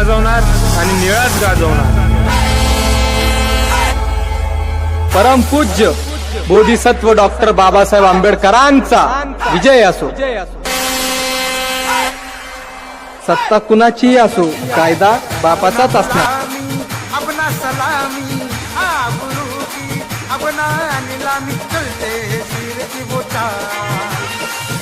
गाजवणार आणि निळाच गाजवणार. परमपूज्य बोधिसत्व डॉक्टर बाबासाहेब आंबेडकरांचा विजय असो. सत्ता कुणाचीही असो कायदा बापाचाच असणार. अपना सलामी हाँ गुरु की अपना नीलामी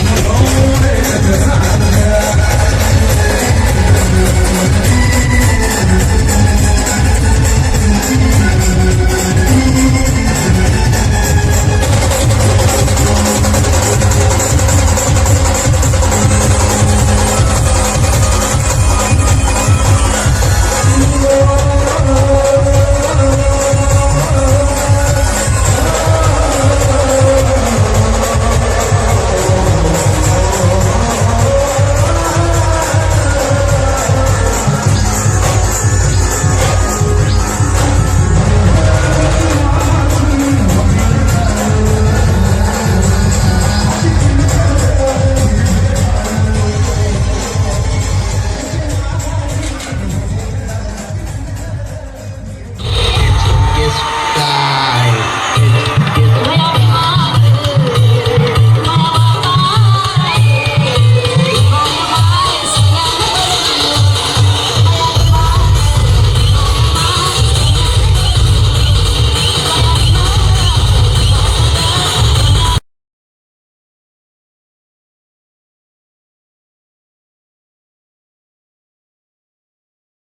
Thank you.